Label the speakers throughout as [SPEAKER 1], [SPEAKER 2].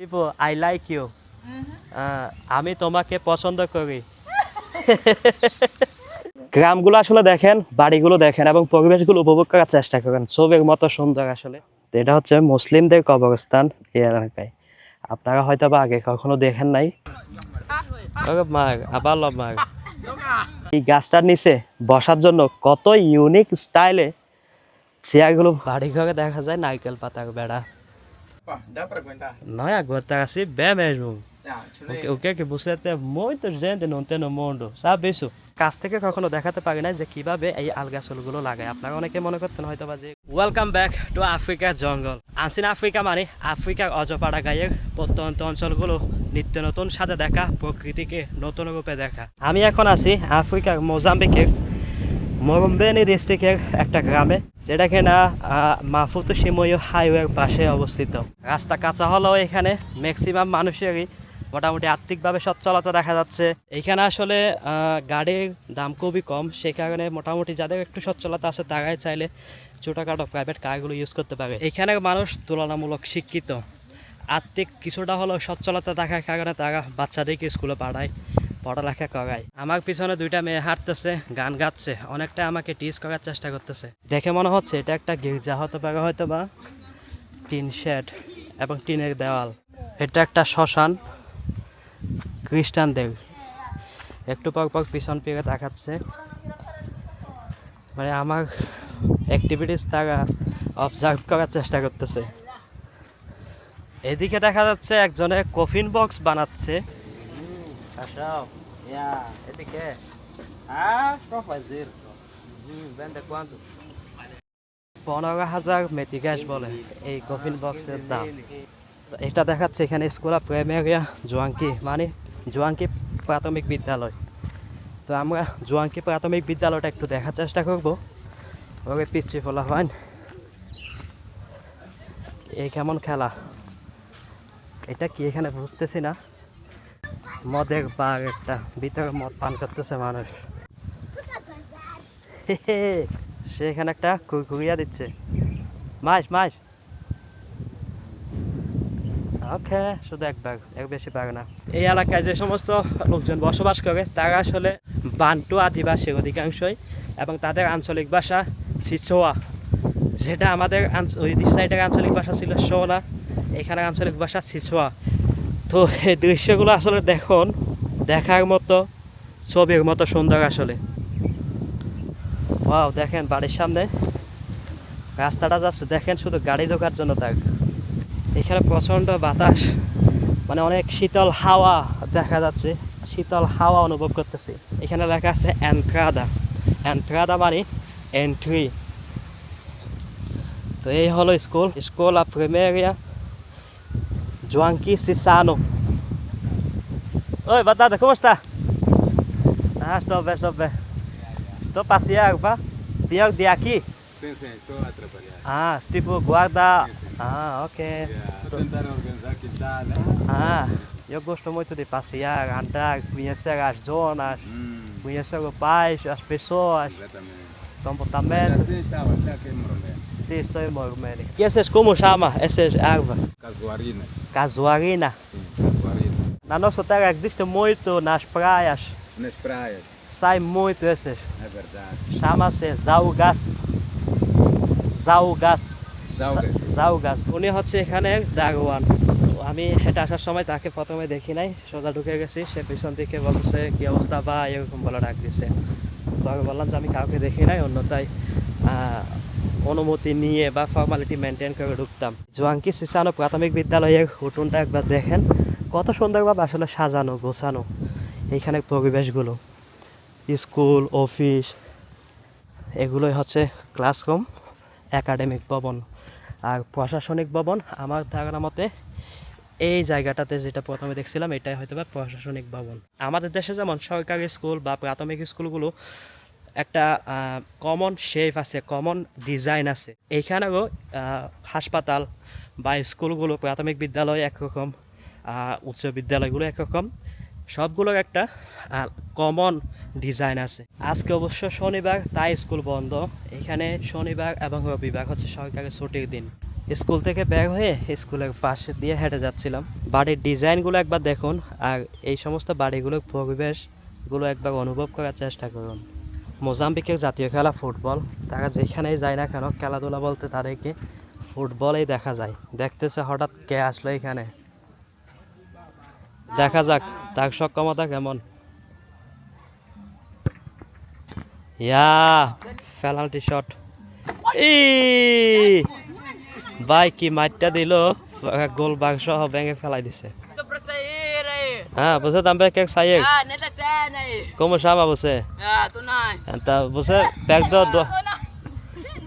[SPEAKER 1] People, I like you. আমি তোমাকে পছন্দ করি। গ্রামগুলো আসলে দেখেন বাড়িগুলো দেখেন এবং পরিবেশগুলো উপভোগ করার চেষ্টা করেন। ছবির মতো সুন্দর আসলে। এটা হচ্ছে মুসলিমদের কবরস্থান এই এলাকায়। আপনারা হয়তো বা আগে কখনো দেখেন নাই। আবার মার। এই গাছটার নিচে বসার জন্য কত ইউনিক স্টাইলে চেয়ারগুলো বাড়ি ঘরে দেখা যায় নারকেল পাতার বেড়া।
[SPEAKER 2] Pá, dá pra aguentar?
[SPEAKER 1] Não é aguentar assim bem mesmo.
[SPEAKER 2] Ah,
[SPEAKER 1] O que, o que que você tem muita gente não tem no mundo, sabe isso? কাছ থেকে কখনো দেখাতে পারি না যে কীভাবে এই আলগা চুলগুলো লাগায় আপনারা অনেকে মনে করতেন হয়তো বা যে ওয়েলকাম ব্যাক টু আফ্রিকার জঙ্গল আনসিন আফ্রিকা মানে আফ্রিকার অজপাড়া গায়ের প্রত্যন্ত অঞ্চলগুলো নিত্য নতুন সাথে দেখা প্রকৃতিকে নতুন রূপে দেখা আমি এখন আছি আফ্রিকার মোজাম্বিকের মোরম্বেনি ডিস্ট্রিক্টের একটা গ্রামে, যেটা কিনা মাহফুতু সিময় হাইওয়ের পাশে অবস্থিত। রাস্তা কাঁচা হলেও এখানে ম্যাক্সিমাম মানুষেরই মোটামুটি আর্থিকভাবে সচ্ছলতা দেখা যাচ্ছে। এখানে আসলে গাড়ির দাম খুবই কম, সেই কারণে মোটামুটি যাদের একটু সচ্ছলতা আছে, তারাই চাইলে ছোটোখাটো প্রাইভেট কারগুলো ইউজ করতে পারে। এখানে মানুষ তুলনামূলক শিক্ষিত। আর্থিক কিছুটা হলেও সচ্ছলতা থাকার কারণে তারা বাচ্চাদেরকে স্কুলে পাঠায়। পড়ালেখা করায়। আমার পিছনে দুইটা মেয়ে হাঁটতেছে, গান গাচ্ছে অনেকটা আমাকে টিজ করার চেষ্টা করতেছে। দেখে মনে হচ্ছে এটা একটা গির্জা হতে পারে হয়তো বা টিন শেড এবং টিনের দেওয়াল। এটা একটা শ্মশান, খ্রিস্টানদের। একটু পর পর পিছন পেয়ে তাকাচ্ছে। মানে আমার অ্যাক্টিভিটিস তারা অবজার্ভ করার চেষ্টা করতেছে। এদিকে দেখা যাচ্ছে একজনে কফিন বক্স বানাচ্ছে। Cachau.
[SPEAKER 2] Yeah.
[SPEAKER 1] এদিকে
[SPEAKER 2] Ah, pra fazer só.
[SPEAKER 1] ভেন্ডে কোয়ান্টো পনেরো হাজার মেট্রিক বলে এই কফিন বক্সের দাম। এটা দেখাচ্ছে এখানে স্কুল অফ প্রাইমারিয়া জোয়াঙ্কি মানে জোয়াঙ্কি প্রাথমিক বিদ্যালয়। তো আমরা জোয়াঙ্কি প্রাথমিক বিদ্যালয়টা একটু দেখার চেষ্টা করব। ওকে পিচ্ছি ফলা হয় এই কেমন খেলা? এটা কি এখানে বুঝতেছি না। মদের বাঘ একটা, ভিতরে মদ পান করতেছে মানুষ। সে এখানে একটা কুরকুরিয়া দিচ্ছে। মাস মাস ওকে, শুধু এক ব্যাগ এক বেশি ব্যাগ না। এই এলাকায় যে সমস্ত লোকজন বসবাস করে, তারা আসলে বান্টু আদিবাসী অধিকাংশই এবং তাদের আঞ্চলিক ভাষা সিসোয়া, যেটা আমাদের ওই সাইডের আঞ্চলিক ভাষা ছিল সোনা এখানে আঞ্চলিক ভাষা সিসোয়া। তো এই দৃশ্যগুলো আসলে দেখুন, দেখার মতো, ছবির মতো সুন্দর আসলে। ওয়াও, দেখেন বাড়ির সামনে। রাস্তাটা জাস্ট দেখেন শুধু গাড়ি ঢোকার জন্য তাক এখানে প্রচণ্ড বাতাস মানে অনেক শীতল হাওয়া দেখা যাচ্ছে। শীতল হাওয়া অনুভব করতেছি। এখানে লেখা আছে এন্ট্রাদা। এন্ট্রাদা মানে এন্ট্রি তো এই হলো স্কুল স্কুল অফ প্রিমেরিয়া Joanqui Cissano. Oi, boa tarde, como está? Ah, estou bem, estou bem. Estou passeando, pá? Senhor de aqui?
[SPEAKER 2] Sim, sim, estou a trabalhar.
[SPEAKER 1] Ah, tipo guarda.
[SPEAKER 2] Sim, sim.
[SPEAKER 1] Ah, ok.
[SPEAKER 2] Estou tentando organizar quintal, né?
[SPEAKER 1] Ah, eu gosto muito de passear, andar, conhecer as zonas,
[SPEAKER 2] Hum,
[SPEAKER 1] conhecer o país, as pessoas,
[SPEAKER 2] exatamente.
[SPEAKER 1] comportamento.
[SPEAKER 2] Assim estava, até aqui Moromé.
[SPEAKER 1] Sim, estou em Mormene. E essas como chama? Essas ervas?
[SPEAKER 2] Casuarina.
[SPEAKER 1] Casuarina.
[SPEAKER 2] Sim, casuarina.
[SPEAKER 1] Na nossa terra existe muito nas praias.
[SPEAKER 2] Nas praias,
[SPEAKER 1] Sai muito esses.
[SPEAKER 2] é verdade.
[SPEAKER 1] Chama-se Zaugas. Zaugas.
[SPEAKER 2] Zaugas.
[SPEAKER 1] জাউগাছ উনি হচ্ছে এখানে তো আমি হেঁটে আসার সময় তাকে প্রথমে দেখি নাই সোজা ঢুকে গেছি সে পিছন দিকে বলছে কি অবস্থা বা এরকম বলে ডাক দিছে তো আমি বললাম যে আমি কাউকে দেখি নাই অন্যথায় আহ, অনুমতি নিয়ে বা ফর্মালিটি মেনটেন করে ঢুকতাম। জোয়াঙ্কি সিসানো প্রাথমিক বিদ্যালয়ের উঠোনটা একবার দেখেন, কত সুন্দরভাবে আসলে সাজানো, গোছানো এইখানে পরিবেশগুলো। স্কুল, অফিস, এগুলোই হচ্ছে ক্লাসরুম একাডেমিক ভবন আর প্রশাসনিক ভবন। আমার ধারণা মতে এই জায়গাটাতে যেটা প্রথমে দেখছিলাম, এটাই হয়তো বা প্রশাসনিক ভবন। আমাদের দেশে যেমন সরকারি স্কুল বা প্রাথমিক স্কুলগুলো একটা কমন শেপ আছে কমন ডিজাইন আছে। এইখানেও হাসপাতাল বা স্কুলগুলো, প্রাথমিক বিদ্যালয় একরকম উচ্চ বিদ্যালয়গুলো একরকম সবগুলোর একটা কমন ডিজাইন আছে। আজকে অবশ্য শনিবার, তাই স্কুল বন্ধ। এখানে শনিবার এবং রবিবার হচ্ছে সরকারের ছুটির দিন। স্কুল থেকে বের হয়ে স্কুলের পাশে দিয়ে হেঁটে যাচ্ছিলাম। বাড়ির ডিজাইনগুলো একবার দেখুন, আর এই সমস্ত বাড়িগুলোর পরিবেশগুলো একবার অনুভব করার চেষ্টা করুন। মোজাম্বিকের জাতীয় খেলা ফুটবল। তারা যেখানেই যায় না কেন, খেলাধুলা বলতে তাদেরকে ফুটবলেই দেখা যায়। দেখতেছে হঠাৎ কে আসলো এখানে। দেখা যাক, তার সক্ষমতা কেমন। ইয়া, পেনাল্টি শট। ই, ভাই, কি মাইটটা দিল। গোল বাক্স ভেঙে ফেলাই দিছে। Ah, você também quer sair?
[SPEAKER 3] Ah, nessa cena aí.
[SPEAKER 1] Como chama você?
[SPEAKER 3] Ah, tô nice.
[SPEAKER 1] Então, você perdeu duas.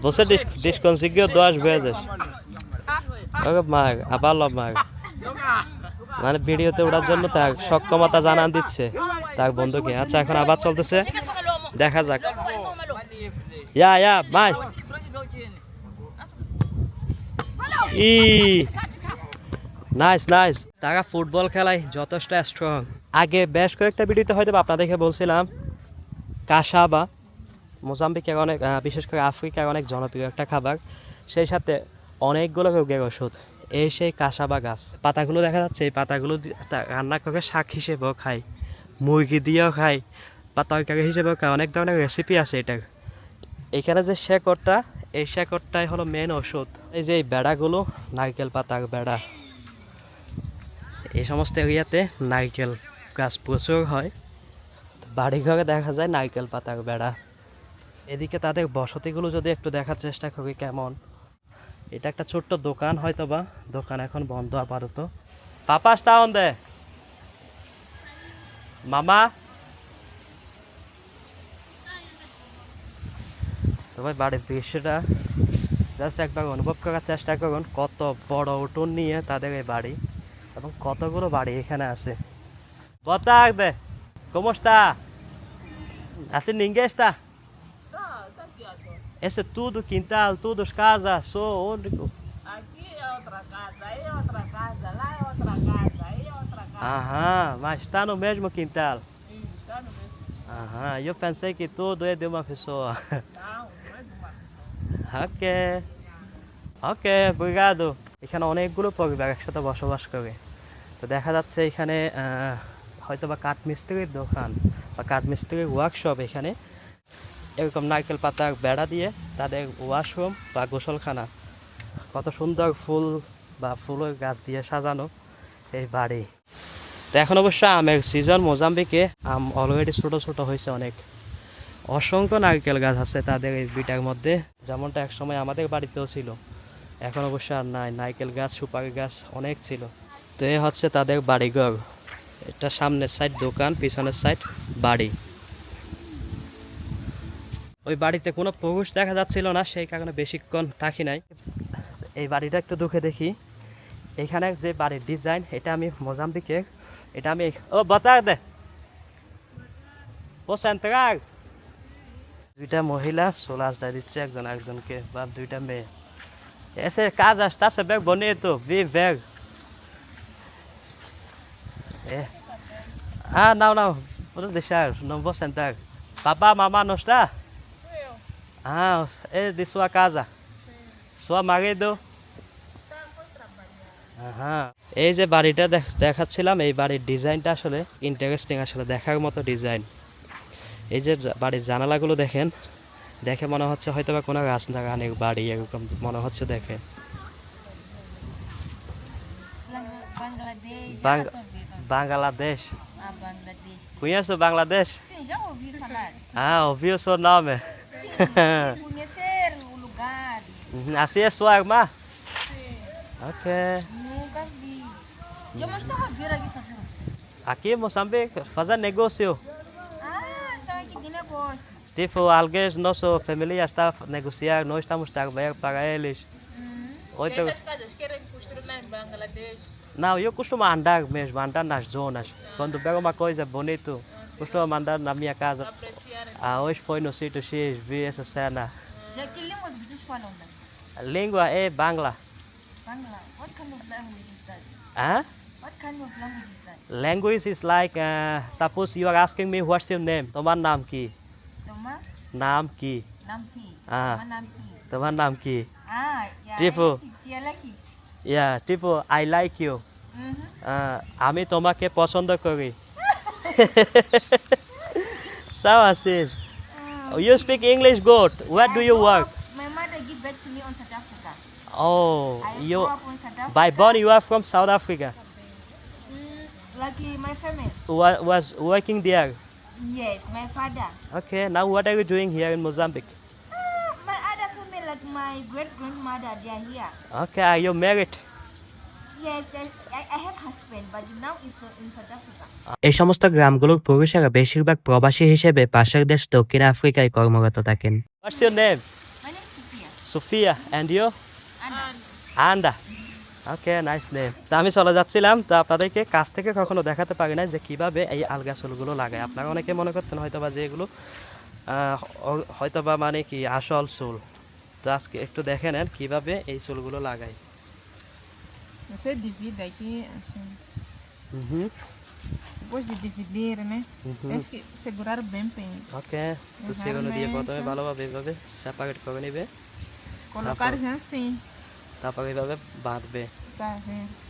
[SPEAKER 1] Você des desconseguiu duas vezes. মাগ আবার লব মাগ মানে ভিডিওতে ওঠার জন্য তার সক্ষমতা জানান দিচ্ছে তার বন্ধুকে আচ্ছা এখন আবার চলতেছে দেখা যাক ইয়া ইয়া বাই ই নাইস নাইস তারা ফুটবল খেলায় যথেষ্ট স্ট্রং আগে বেশ কয়েকটা ভিডিওতে হয়তো বা আপনাদেরকে বলছিলাম কাসাবা মোজাম্বিকের অনেক বিশেষ করে আফ্রিকার অনেক জনপ্রিয় একটা খাবার। সেই সাথে অনেকগুলো রোগের ওষুধ। এই সেই কাসাবা গাছ। পাতাগুলো দেখা যাচ্ছে এই পাতাগুলো রান্না করে শাক হিসেবেও খায় মুরগি দিয়েও খায় বা তরকারি হিসেবেও খায় অনেক ধরনের রেসিপি আছে এটার। এখানে যে শেকড়টা এই শেকড়টাই হলো মেন ওষুধ। এই যে এই বেড়াগুলো নারকেল পাতার বেড়া। এই সমস্ত এরিয়াতে নারকেল গাছ প্রচুর হয়। তো বাড়ি ঘরে দেখা যায় নারকেল পাতার বেড়া। এদিকে তাদের বসতিগুলো যদি একটু দেখার চেষ্টা করি কেমন। এটা একটা ছোট্ট দোকান হয়তো বা দোকান এখন বন্ধ আপাতত। পাপা আসতা দে। মামা। তোমার বাড়ির দৃশ্যটা জাস্ট একবার অনুভব করার চেষ্টা করুন। কত বড় উঠোন নিয়ে তাদের এই বাড়ি। এবং কতগুলো বাড়ি এখানে আছে Boa tarde. Como está? Assim ninguém está. Esse é tudo quintal, tudo as casas, só onde.
[SPEAKER 3] Aqui é outra casa, aí é outra casa, lá é outra casa, aí é outra casa.
[SPEAKER 1] Aham, mas está no mesmo quintal.
[SPEAKER 3] Sim, está no mesmo.
[SPEAKER 1] Aham, eu pensei que tudo é de uma pessoa.
[SPEAKER 3] Não, não é de uma
[SPEAKER 1] ok. Ok, obrigado. এখানে অনেকগুলো পরিবার একসাথে বসবাস করে। তো দেখা যাচ্ছে এখানে হয়তো বা কাঠমিস্ত্রির দোকান বা কাঠমিস্ত্রির ওয়ার্কশপ এখানে। এরকম নারকেল পাতার বেড়া দিয়ে তাদের ওয়াশরুম বা গোসলখানা। কত সুন্দর ফুল বা ফুলের গাছ দিয়ে সাজানো এই বাড়ি। তো এখন অবশ্য আমের সিজন মোজাম্বিকে আম অলরেডি ছোট ছোট হয়েছে অনেক। অসংখ্য নারকেল গাছ আছে তাদের এই বিটার মধ্যে, যেমনটা একসময় আমাদের বাড়িতেও ছিল। এখন অবশ্য আর নাই। নারকেল গাছ, সুপারি গাছ অনেক ছিল। তো এ হচ্ছে তাদের বাড়িঘর। এটা সামনের সাইড দোকান, পিছনের সাইড বাড়ি। ওই বাড়িতে কোনো পুরুষ দেখা যাচ্ছিল না, সেই কারণে বেশিক্ষণ থাকি নাই। এই বাড়িটা একটু দুঃখে দেখি। এখানে যে বাড়ির ডিজাইন এটা আমি মোজাম্বিকে, এটা আমি ও বাতা দে। ও, সেন্ট্রাল। দুইটা মহিলা, সোলাস দিচ্ছে একজন একজনকে বা দুইটা মেয়ে। এসে কাজ আসতেছে bag bonito vi bag É. Ah, não, não. Vou deixar, não vou sentar. Papá, mamá não está?
[SPEAKER 3] Sou eu.
[SPEAKER 1] Ah, é de sua casa? Sim. Sua marido? হ্যাঁ এই যে বাড়িটা দেখ- দেখাচ্ছিলাম এই বাড়ির ডিজাইনটা আসলে ইন্টারেস্টিং আসলে দেখার মতো ডিজাইন এই যে বাড়ির জানালাগুলো দেখেন দেখে মনে হচ্ছে হয়তো বা কোনো রাজনাগানের বাড়ি এরকম মনে হচ্ছে দেখে
[SPEAKER 4] Bangladesh,
[SPEAKER 1] Bang-
[SPEAKER 4] já tô vendo.
[SPEAKER 1] Bangladesh
[SPEAKER 4] Ah, Bangladesh.
[SPEAKER 1] Conhece o Bangladesh?
[SPEAKER 4] Sim, já ouvi falar.
[SPEAKER 1] Ah, ouviu o seu nome?
[SPEAKER 4] Sim, conhecer o lugar.
[SPEAKER 1] Uhum, Assim é sua irmã? Ok.
[SPEAKER 4] Nunca vi. Já mas estava a vir aqui fazer. o quê?
[SPEAKER 1] Aqui em Moçambique, fazer negócio.
[SPEAKER 4] Ah, estava aqui de negócio.
[SPEAKER 1] Tipo, alguém, nossa família está a negociar, nós estamos a trabalhar para eles. Uhum. Outra...
[SPEAKER 3] E então- essas casas querem construir lá em Bangladesh?
[SPEAKER 1] Não, eu costumo andar mesmo, andar nas zonas. Uhum. Quando pego uma coisa bonita, uhum. costumo mandar na minha casa.
[SPEAKER 3] Apreciar. Então.
[SPEAKER 1] Ah, hoje foi no sítio X, vi essa cena.
[SPEAKER 4] Já que língua vocês falam? Né?
[SPEAKER 1] A língua é Bangla.
[SPEAKER 4] Bangla? What kind of language is that?
[SPEAKER 1] Hã?
[SPEAKER 4] What kind of language is that?
[SPEAKER 1] Language is like, uh, suppose you are asking me what's your name, toma nome aqui. নাম কি?
[SPEAKER 4] Toma,
[SPEAKER 1] নাম কি?
[SPEAKER 4] nampi.
[SPEAKER 1] Ah.
[SPEAKER 4] Toma nampi.
[SPEAKER 1] তোমার নাম কি
[SPEAKER 4] Ah, ya.
[SPEAKER 1] Tipo.
[SPEAKER 4] Dia lagi.
[SPEAKER 1] Yeah Tipu I like you
[SPEAKER 4] Mhm.
[SPEAKER 1] আমি তোমাকে পছন্দ করি সাও আসিস you speak English good what do you work
[SPEAKER 4] My mother give birth to me on South Africa.
[SPEAKER 1] O
[SPEAKER 4] I
[SPEAKER 1] you
[SPEAKER 4] grew up on South Africa.
[SPEAKER 1] by born you are from South Africa
[SPEAKER 4] Mm, like my family.
[SPEAKER 1] Wa- was working there
[SPEAKER 4] Yes, my father.
[SPEAKER 1] okay now what are you doing here in Mozambique
[SPEAKER 4] Ah, my other family, like my great grandmother, they are here.
[SPEAKER 1] okay are you married
[SPEAKER 4] Yes, I, I, I have husband, but now it's uh, in South Africa.
[SPEAKER 1] এই সমস্ত গ্রামগুলোর পুরুষেরা বেশিরভাগ প্রবাসী হিসেবে পাশের দেশ দক্ষিণ আফ্রিকায় কর্মরত থাকেন name
[SPEAKER 4] My name is Sophia. Anna.
[SPEAKER 1] আন্ডা ওকে নাইস নেম তা আমি চলে যাচ্ছিলাম তো আপনাদেরকে কাছ থেকে কখনো দেখাতে পারি না যে কীভাবে এই আলগা চুলগুলো লাগায় আপনারা অনেকে মনে করতেন হয়তো বা যে এগুলো হয়তো বা মানে কি আসল চুল তো আজকে একটু দেখে নেন কীভাবে এই চুলগুলো
[SPEAKER 5] assim.
[SPEAKER 1] হুম
[SPEAKER 5] Depois de dividir, né? Tens que segurar bem bem.
[SPEAKER 1] ভালোভাবে নেবে
[SPEAKER 5] Colocar já assim.
[SPEAKER 1] তারপর এইভাবে বাঁধবে
[SPEAKER 5] Tá vendo?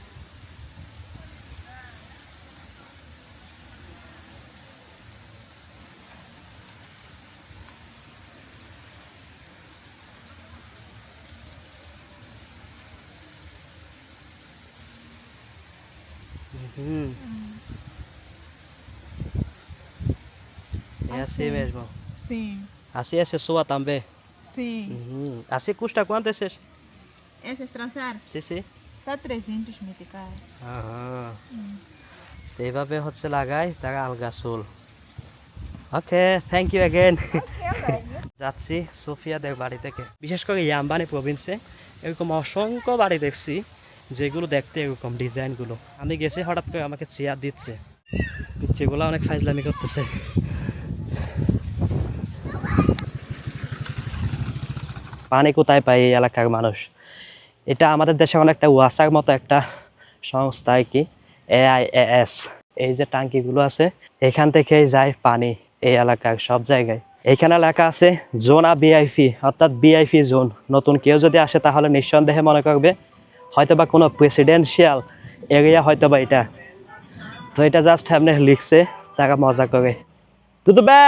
[SPEAKER 1] Uhum. É assim mesmo.
[SPEAKER 5] Sim.
[SPEAKER 1] Assim é sua também.
[SPEAKER 5] Sim.
[SPEAKER 1] Uhum. Assim custa quanto esses?
[SPEAKER 5] Essas trançar
[SPEAKER 1] Sim, sim.
[SPEAKER 5] tá 300 meticais.
[SPEAKER 1] আহা। তো এইভাবে হচ্ছে লাগাই তারা আলগা চুল ওকে থ্যাংক ইউ অ্যাগেন যাচ্ছি সোফিয়াদের বাড়ি থেকে বিশেষ করে ইয়াম্বানি প্রভিন্সে এরকম অসংখ্য বাড়ি দেখছি যেগুলো দেখতে এরকম ডিজাইনগুলো আমি গেছি হঠাৎ করে আমাকে চেয়ার দিচ্ছে। পিচ্ছিগুলো অনেক ফাইজলামি করতেছে। পানি কোথায় পাই এই এলাকার মানুষ? এটা আমাদের দেশে অনেকটা ওয়াসার মতো একটা সংস্থা আর কি এআইএস এই যে টাঙ্কিগুলো আছে, এখান থেকেই যায় পানি এই এলাকার সব জায়গায়। এখানে লেখা আছে, জোনা বিআইপি অর্থাৎ বিআইপি জোন। নতুন কেউ যদি আসে তাহলে নিঃসন্দেহে মনে করবে, হয়তোবা কোনো প্রেসিডেন্সিয়াল এরিয়া হয়তো বা এটা। তো এটা জাস্ট এমনি লিখছে, তারা মজা করে। দুদু বে!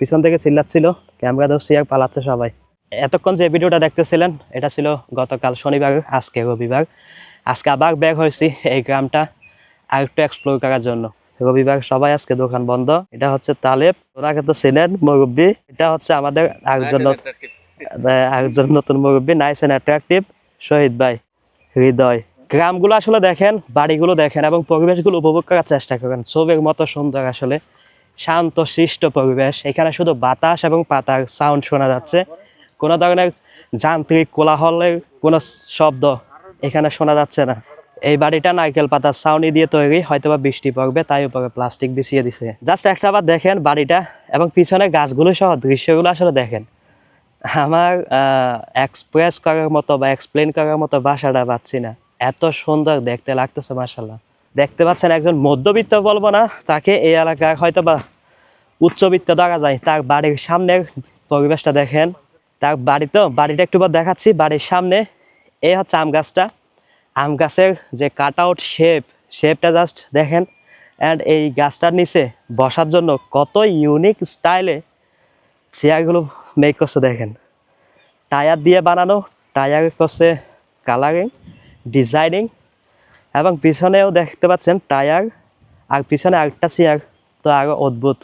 [SPEAKER 1] পিছন থেকে চিল্লাচ্ছিল, ক্যামেরা আর পালাচ্ছে সবাই। এতক্ষণ যে ভিডিওটা দেখতেছিলেন এটা ছিল গতকাল শনিবার আজকে রবিবার। আজকে আবার ব্যাগ হয়েছি এই গ্রামটা আর একটু এক্সপ্লোর করার জন্য। রবিবার সবাই আজকে দোকান বন্ধ। এটা হচ্ছে তালেব। ওনাকে তো ছিলেন মুরব্বী। এটা হচ্ছে আমাদের আরেকজন আরেকজন নতুন মুরব্বী। নাইস অ্যান্ড অ্যাট্রাকটিভ শহীদ ভাই হৃদয়। গ্রামগুলো আসলে দেখেন বাড়িগুলো দেখেন এবং পরিবেশগুলো উপভোগ করার চেষ্টা করেন। ছবির মতো সুন্দর আসলে। শান্ত সৃষ্ট পরিবেশ। এখানে শুধু বাতাস এবং পাতার সাউন্ড শোনা যাচ্ছে। কোনো ধরনের যান্ত্রিক কোলাহলের কোনো শব্দ এখানে শোনা যাচ্ছে না। এই বাড়িটা নারকেল পাতার ছাউনি দিয়ে তৈরি, হয়তোবা বৃষ্টি পড়বে, তাই উপরে প্লাস্টিক বিছিয়ে দিছে। জাস্ট একটা বার দেখেন বাড়িটা এবং পিছনে গাছগুলো সহ দৃশ্যগুলো আসলে দেখেন। আমার এক্সপ্রেস করার মতো বা এক্সপ্লেন করার মতো ভাষাটা পাচ্ছি না। এত সুন্দর দেখতে লাগতেছে মাসাল্লাহ দেখতে পাচ্ছেন একজন মধ্যবিত্ত বলব না, তাকে এই এলাকায় হয়তো বা উচ্চবিত্ত দেখা যায়। তার বাড়ির সামনের পরিবেশটা দেখেন। তার বাড়ি তো, বাড়িটা একটু দেখাচ্ছি। বাড়ির সামনে এই হচ্ছে আম গাছটা। আম গাছের যে কাট আউট শেপ শেপটা জাস্ট দেখেন। অ্যান্ড এই গাছটার নিচে বসার জন্য কত ইউনিক স্টাইলে চেয়ারগুলো মেক করছে দেখেন। টায়ার দিয়ে বানানো, টায়ার করছে কালারিং ডিজাইনিং এবং পিছনেও দেখতে পাচ্ছেন টায়ার আর পিছনে আরেকটা চেয়ার, তো আরও অদ্ভুত।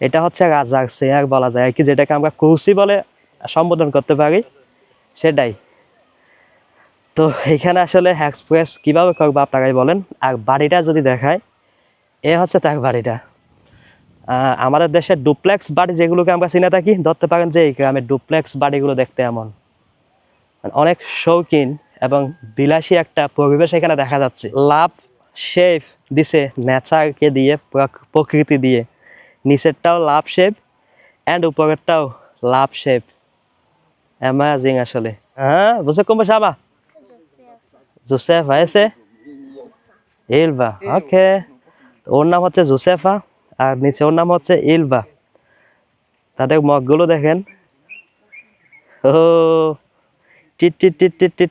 [SPEAKER 1] এটা হচ্ছে রাজার চেয়ার বলা যায়। আর কি যেটাকে আমরা কৌশি বলে সম্বোধন করতে পারি? সেটাই। তো এখানে আসলে এক্সপ্রেস কীভাবে করব আপনারাই বলেন। আর বাড়িটা যদি দেখায়, এ হচ্ছে তার বাড়িটা। আমাদের দেশের ডুপ্লেক্স বাড়ি যেগুলোকে আমরা চিনে থাকি, ধরতে পারেন যে এই গ্রামের ডুপ্লেক্স বাড়িগুলো দেখতে এমন। মানে অনেক শৌখিন এবং বিলাসী একটা পরিবেশ এখানে দেখা যাচ্ছে। লাভ শেপ দিছে নেচারকে দিয়ে প্রকৃতি দিয়ে। নিচেরটাও লাভ শেপ অ্যান্ড উপরেরটাও লাভ শেপ অ্যামাজিং আসলে। হ্যাঁ বুঝে কম সাবা জোসেফা, এসে ইলভা, ওকে। ওর নাম হচ্ছে জোসেফা, আর নিচে ওর নাম হচ্ছে ইলভা। তাদের মগগুলো দেখেন। ও, টিট টিট টিট টিট টিট।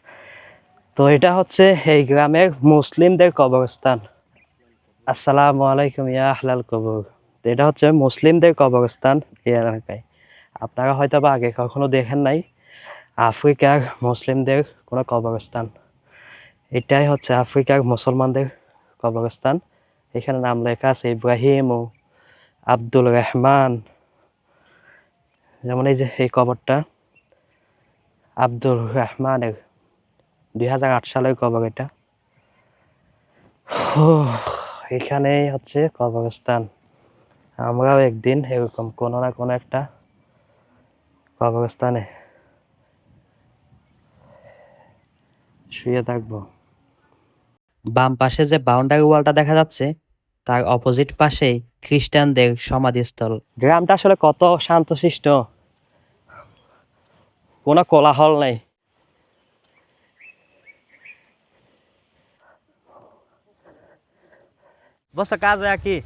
[SPEAKER 1] তো এটা হচ্ছে এই গ্রামের মুসলিমদের কবরস্থান। আসসালামু আলাইকুম, ইয়া আহলাল কবর। তো এটা হচ্ছে মুসলিমদের কবরস্থান এই এলাকায়। আপনারা হয়তো বা আগে কখনো দেখেন নাই। আফ্রিকার মুসলিমদের কোনো কবরস্থান। এটাই হচ্ছে আফ্রিকার মুসলমানদের কবরস্থান। এখানে নাম লেখা আছে ইব্রাহিম ও আব্দুল রহমান। যেমন এই যে, এই কবরটা আব্দুল রহমানের দুই হাজার আট সালের কবর এটা। এখানেই হচ্ছে কবরস্থান। আমরাও একদিন এরকম কোনো না কোনো একটা কবরস্থানে শুয়ে থাকব। বাম পাশে যে বাউন্ডারি ওয়ালটা দেখা যাচ্ছে তার অপোজিট পাশে খ্রিস্টানদের সমাধিস্থল। গ্রামটা আসলে কত শান্ত শান্তশিষ্ট। কোন কোলাহল নেই।
[SPEAKER 2] বসে কাজ আকি।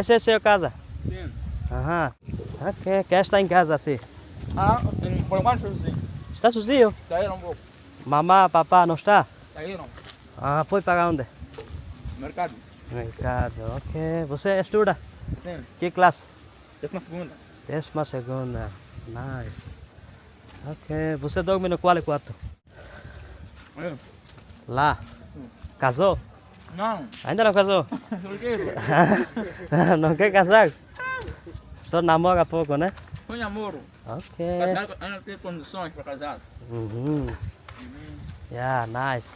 [SPEAKER 2] এসে এসে
[SPEAKER 1] কাজ। ক্যাশ
[SPEAKER 2] টাইম কাজ আছে।
[SPEAKER 1] Mamá, papá não está?
[SPEAKER 2] Saíram.
[SPEAKER 1] Ah, foi para onde?
[SPEAKER 2] Mercado.
[SPEAKER 1] Mercado, ok. Você estuda?
[SPEAKER 2] Sim.
[SPEAKER 1] Que classe?
[SPEAKER 2] Décima segunda.
[SPEAKER 1] Décima segunda. Nice. Ok. Você dorme no qual quarto?
[SPEAKER 2] É.
[SPEAKER 1] Lá. Casou?
[SPEAKER 2] Não.
[SPEAKER 1] Ainda não casou?
[SPEAKER 2] Quê?
[SPEAKER 1] não quer casar? Só namora pouco, né?
[SPEAKER 2] Foi namoro.
[SPEAKER 1] Ok.
[SPEAKER 2] Mas não- eu não tenho condições para casar.
[SPEAKER 1] Uhum. Yeah, nice.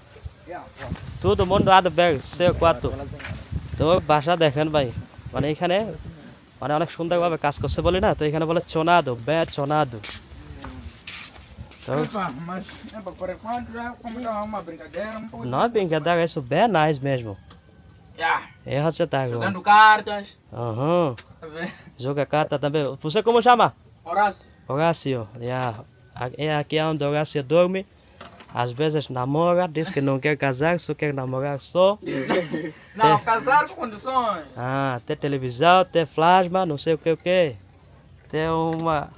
[SPEAKER 2] Yeah.
[SPEAKER 1] Todo mundo আদ bag সে কত তো বাসা দেখেন ভাই মানে এখানে মানে অনেক সুন্দরভাবে কাজ করছে বলি না তো এখানে বলে চোনাদো বে চোনাদো তো
[SPEAKER 2] Epa, mas epa, por enquanto já como é uma brincadeira, um pouco.
[SPEAKER 1] não é brincadeira, isso bem nice mesmo.
[SPEAKER 2] Yeah.
[SPEAKER 1] É você tá
[SPEAKER 2] Jogando cartas.
[SPEAKER 1] Aham.
[SPEAKER 2] Tá vendo?
[SPEAKER 1] Joga carta também. Você como chama?
[SPEAKER 2] Horácio.
[SPEAKER 1] Horácio. Yeah. A- É aqui onde Horácio dorme. Às vezes namora, diz que não quer casar, só quer namorar só.
[SPEAKER 2] Não, casar com condições.
[SPEAKER 1] Ah, tem televisão, tem plasma, não sei o que o que. Tem uma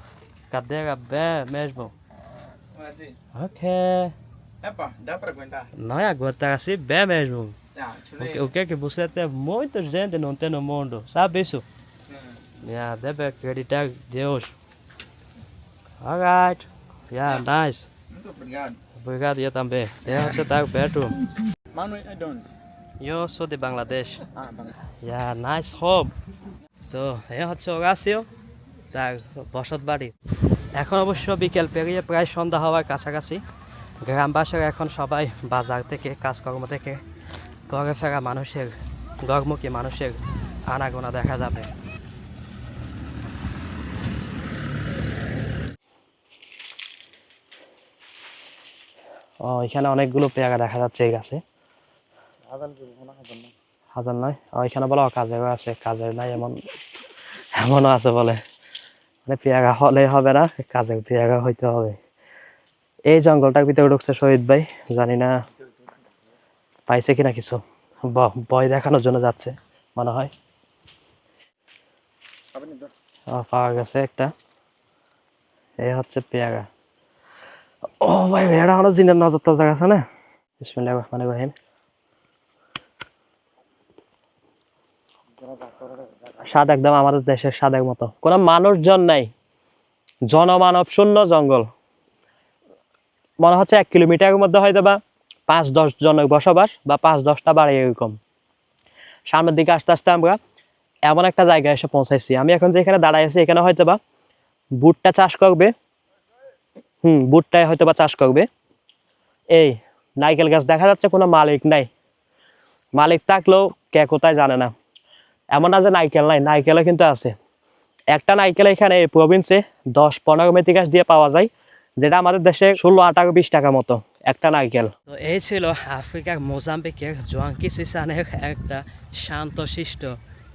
[SPEAKER 1] cadeira bem mesmo. Ok.
[SPEAKER 2] epa, dá para aguentar.
[SPEAKER 1] Não é aguentar assim bem mesmo.
[SPEAKER 2] Yeah,
[SPEAKER 1] O que, o que que você tem? Muita gente não tem no mundo, sabe isso?
[SPEAKER 2] Sim.
[SPEAKER 1] Yeah, deve acreditar em Deus. Alright. Yeah, nice.
[SPEAKER 2] Muito obrigado.
[SPEAKER 1] Obrigado, eu também. Eu você tá perto.
[SPEAKER 2] Mano, é de onde?
[SPEAKER 1] Eu sou de Bangladesh.
[SPEAKER 2] Ah, bom.
[SPEAKER 1] Yeah, nice home. তো এ হচ্ছে ওগাসিও তার বসত বাড়ি এখন অবশ্য বিকেল পেরিয়ে প্রায় সন্ধ্যা হওয়ার কাছাকাছি গ্রামবাসীরা এখন সবাই বাজার থেকে কাজকর্ম থেকে ঘরে ফেরা মানুষের গড়মুখী মানুষের আনাগোনা দেখা যাবে এখানে অনেকগুলো পেয়ারা দেখা যাচ্ছে এই গাছে। হাজার নয়। এখানে বলো কাজেরও আছে কাজের নাই এমন এমনও আছে বলে। মানে পেয়ারা হলে হবে না কাজের পেয়ারা হইতে হবে। এই জঙ্গলটার ভিতরে ঢুকছে শহীদ ভাই জানি না পাইছে কিনা কিছু। ব- ভয় দেখানোর জন্য যাচ্ছে মনে হয়। পাওয়া গেছে একটা। এই হচ্ছে পেয়ারা। ও ভাই হলো জিনের নজর না? বিসমিল্লাহ রহমান রহিম। স্বাদ একদম আমাদের দেশের মতো কোনো মানুষজন নাই। জনমানব শূন্য জঙ্গল। মনে হচ্ছে এক কিলোমিটারের মধ্যে হয়তো বা পাঁচ দশ জনের বসবাস বা পাঁচ দশটা বাড়ি এরকম সামনের দিকে আস্তে আস্তে আমরা এমন একটা জায়গায় এসে পৌঁছাইছি। আমি এখন যেখানে দাঁড়াই আছি, এখানে হয়তো বা ভুট্টা চাষ করবে। হুম ভুট্টায় হয়তো বা চাষ করবে। এই, নারকেল গাছ দেখা যাচ্ছে কোনো মালিক নাই। মালিক থাকলেও কে কোথায় জানে না। এমন না যে নাইকেল নাই নাইকেলও কিন্তু আছে। একটা নাইকেল এখানে এই প্রভিন্সে দশ পনেরো মেথি গাছ দিয়ে পাওয়া যায়, যেটা আমাদের দেশে ষোলো, আঠারো, বিশ টাকা মতো একটা নারকেল। তো এই ছিল আফ্রিকার মোজাম্বিকের জোয়াঙ্কি সিসানের একটা শান্তশিষ্ট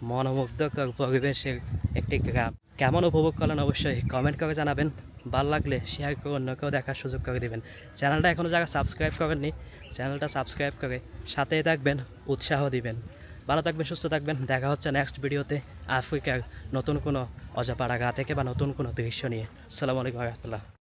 [SPEAKER 1] মনোমুগ্ধকর পরিবেশের একটি গ্রাম। কেমন উপভোগ করলেন অবশ্যই কমেন্ট করে জানাবেন। ভালো লাগলে শেয়ার করে অন্যকেও দেখার সুযোগ করে দেবেন। চ্যানেলটা এখনও যারা সাবস্ক্রাইব করেননি, চ্যানেলটা সাবস্ক্রাইব করে সাথে থাকবেন, উৎসাহ দিবেন। ভালো থাকবেন, সুস্থ থাকবেন। দেখা হচ্ছে নেক্সট ভিডিওতে আফ্রিকার নতুন কোনো অজাপাড়া গা থেকে বা নতুন কোনো দৃশ্য নিয়ে। সালামু আলাইকুম রহমতুল্লাহ।